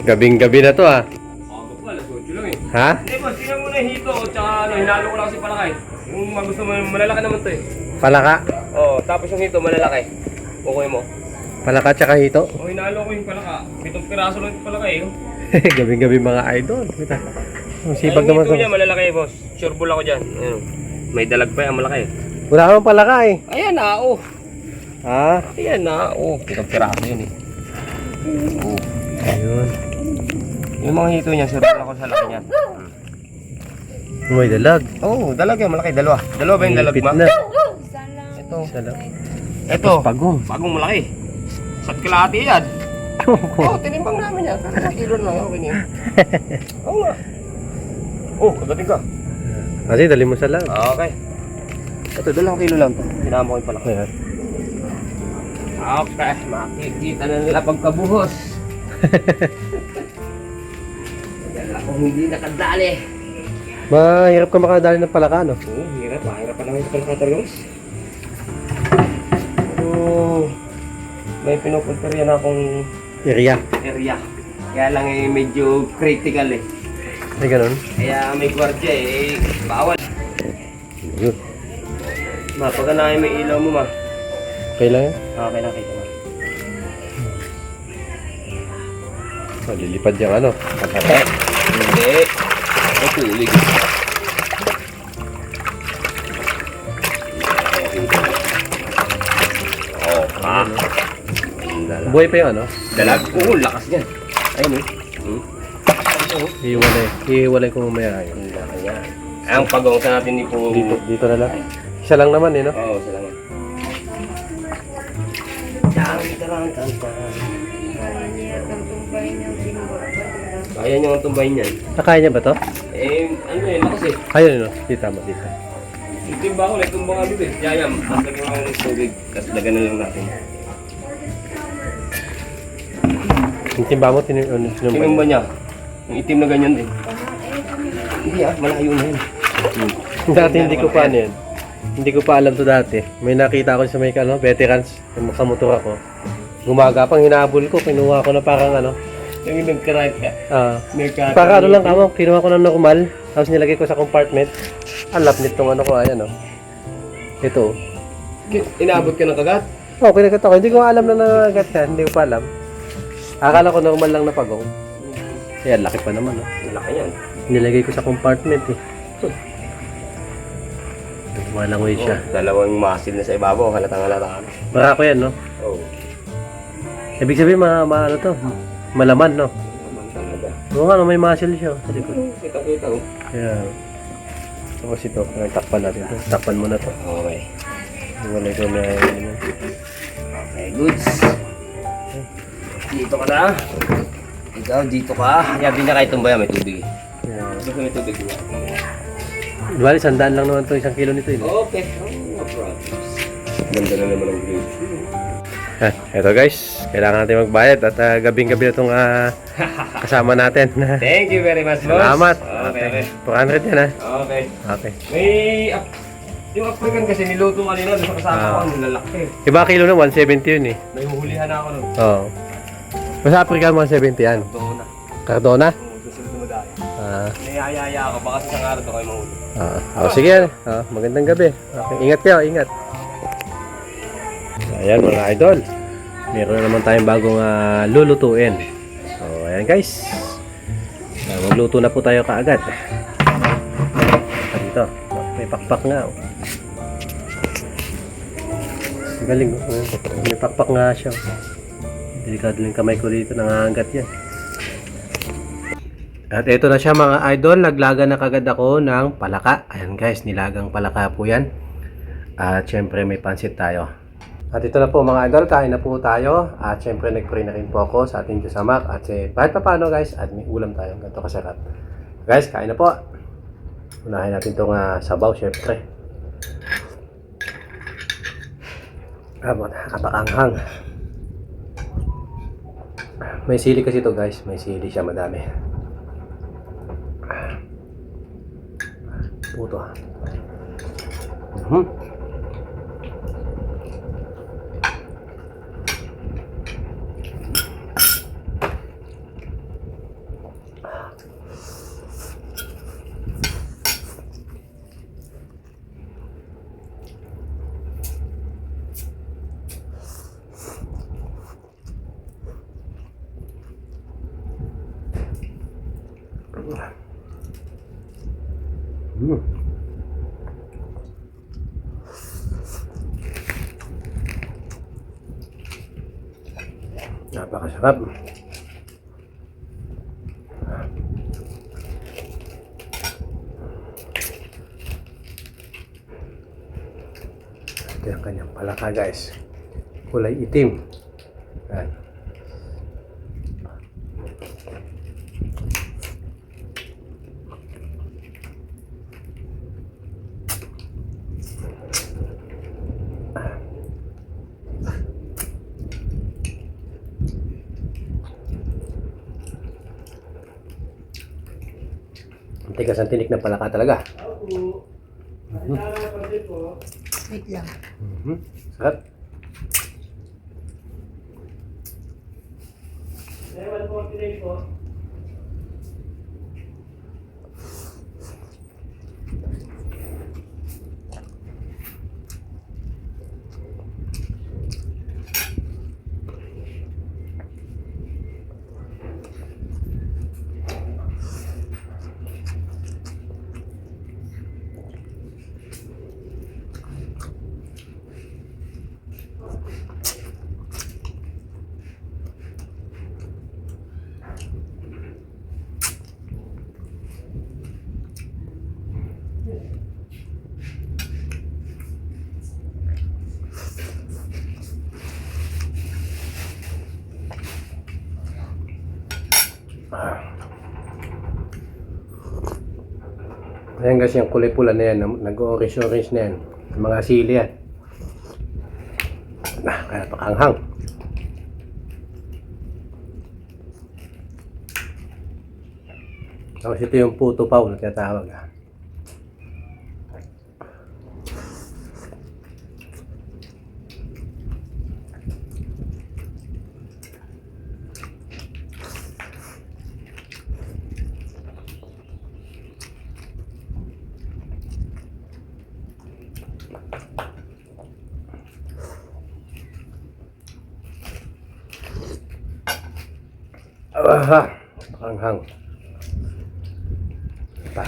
Gabing-gabi na to ah. Ako pa, alas 8 lang eh. Ha? Hindi boss, sino muna yung hito tsaka ano, hinalo ko lang kasi palakay. Yung gusto mo, malalaki naman to eh. Palaka. Oo, tapos yung hito malalaki. Kukuha mo. Palaka tsaka hito. O, hinalo ko yung palaka. Pitong piraso lang yung palakay eh. Gabing-gabi mga idol. Kita. Ang sipag naman yung hito niya malalaki eh, boss. Sure bull ako dyan. Ayun. May dalag pa yan, malaki. Wala kang palaka eh. Ayan na, oh. Ha? Ayan na, oh. Pitong piraso yun eh. Oo. Ayun. Yung mga hito niya, bull ako sa laki niyan. May dalag. Oo, oh, dalag yan, malaki. Dalawa. Dalawa ba yung dalag ma? na. Ito. Isa lang. Ito. Pagong. Bagong malaki. Sat kalahati yan. Oo, oh, tinimbang namin yan. Kaya kilo lang, okay niya. Oo nga. Oh, kagating ka. Kasi dali mo sa lab. Okay. Ito, dalawang kilo lang to. Tinama ko yung palaki. Ayan. Okay, makikita na nila pagkabuhos. Hindi nakadali. Mahirap ka makadali ng palaka no? Oo, hirap. Mahirap pa naman sa palakatargos. Pero, may pinupunta rin akong Area. area. Kaya lang eh, medyo critical eh. Ay ganun. Kaya may gwardiya eh, bawal. Yun. Ma, pagka na may ilaw mo ma. Okay lang yan. Okay lang kita ma. Oh, lilipad yung ano. Palaka. Hindi. Matulig. Oh, ha? Buhay pa yung ano? Dalag? Oo, lakas niyan. Ayun eh. Hmm? Oo. Iiwalay. Iiwalay ko mamaya yun. Ang laki niya. Ang pagong sa natin ni po. Dito, dito na lang. Isa lang naman eh no? Oo, salamat. Yan, tarang, tarang, tarang. Kaya niyo ang tumbayin niyan. Nakaya niya ba to? Eh, ano eh, lakas eh. Ayun no? Dito mo dito. Yung timba ko, like tumba kami eh. Yayam, tapos lagyan mo ng tubig, tapos lagyan na lang natin. Yung timba mo, ano, tinumba Tinumba niya. niya. Yung itim na ganyan din. Hindi ah, malayo na yun. Hmm. Dati hindi ko pa ano yun. Hindi ko pa alam to dati. May nakita ako sa may ano, veterans. Yung makamotor ako. Gumagapang hinabol ko. Kinuha ko na parang ano. Yung nagkarat ka. Ah, Nagkarat. para ano lang kamo. Kinuha ko na normal. Tapos nilagay ko sa compartment. Ang lapnit tong ano ko. Ayan oh. Ito. Inabot ka ng kagat? Oh, kinagat ako. Hindi ko alam na nagagat yan. Hindi ko pa alam. Akala ko normal lang na pagong. Kaya laki pa naman oh. Laki yan. Nilagay ko sa compartment eh. Malangoy siya. Oh, dalawang muscle na sa ibabaw, halatang halata. Baka ko yan no. Oo. Ibig sabihin, ma, ma ano to? Malaman, no? Naman talaga. Oo nga, no, may muscle siya sa likod. Kita-kita oh. Kaya, tapos ito, takpan natin ito. Takpan mo na to. Okay. Wala ko na yun. Okay, goods. Dito ka na. Ikaw, dito ka. Yabi na kahit tumbaya, may tubig eh. Kaya, Gusto may tubig. Bali, sandaan lang naman to isang kilo nito. Eh. Okay. Oh, no problems. Ganda na naman ang grade. Ah, eto guys, kailangan natin magbayad at ah, gabing-gabi na itong ah, kasama natin. Thank you very much, boss. Salamat. Okay, okay. 400 yan ha. Okay. Okay. May... ap- yung African kasi niluto kanina doon sa kasama ko, Ah. ang lalaki. Iba kilo na, 170 yun eh. May huhulihan na ako nun. Oo. Basta African 170 yan. Cardona? Dahil. Ah. Niyayaya ako, baka sa araw to kayo mahuli. Ah, oh, sige. Ah, magandang gabi. Okay, ingat kayo, ingat. Ayan mga idol. Meron na naman tayong bagong ah, lulutuin. So, ayan guys. Ah, magluto na po tayo kaagad. Dito. May pakpak nga. Oh. Galing. Oh. May pakpak nga siya. Delikado lang yung kamay ko dito. Nangangagat yan. At ito na siya mga idol, naglaga na kagad ako ng palaka. Ayan guys, nilagang palaka po yan. At syempre may pansit tayo. At ito na po mga idol, kain na po tayo. At syempre nag-pray na rin po ako sa ating Diyos Amak. At eh, kahit pa paano guys, at may ulam tayo. Ganito kasarap. Guys, kain na po. Unahin natin itong ah, sabaw syempre. Ah, napakanghang. May sili kasi to guys. May sili siya madami. Puto. Hmm. Napakasarap. Ito yung kanyang palaka guys. Kulay itim. Yan. Ang tigas ang tinik ng palaka talaga. Wait lang. Mhm. Sarap. Ayan kasi yung kulay pula na yan, nag-orange-orange na yan. Mga sili yan. Ah, kaya pakanghang. Tapos ito yung puto paw na tinatawag. ah. Ah, pakanghang. Pa.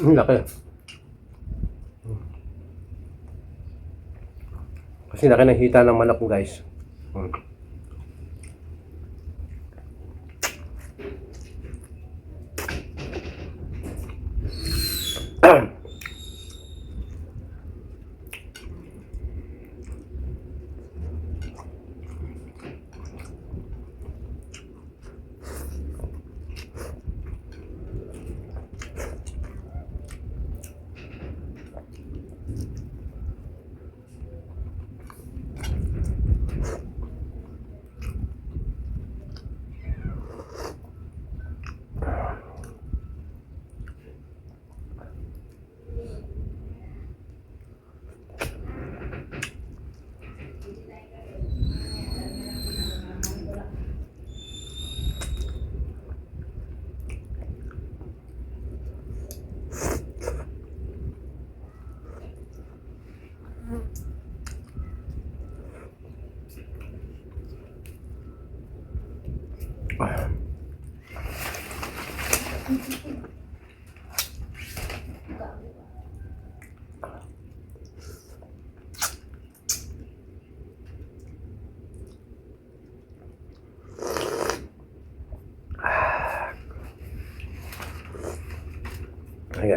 Ang laki. Kasi laki ng hita ng manok guys. Hmm. Ayan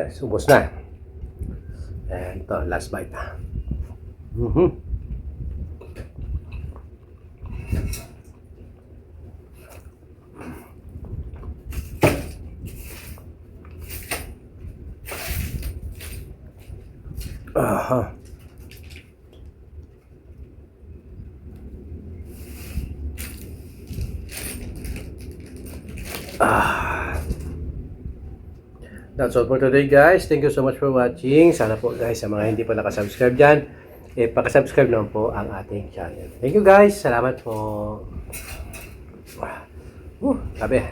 guys, ubos na. And ito, last bite na. Aha. Ah. That's all for today guys. Thank you so much for watching. Sana po guys sa mga hindi pa nakasubscribe dyan, eh pakasubscribe naman po ang ating channel. Thank you guys. Salamat po. Uh, sabi.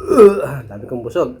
Uh, dami kong busog.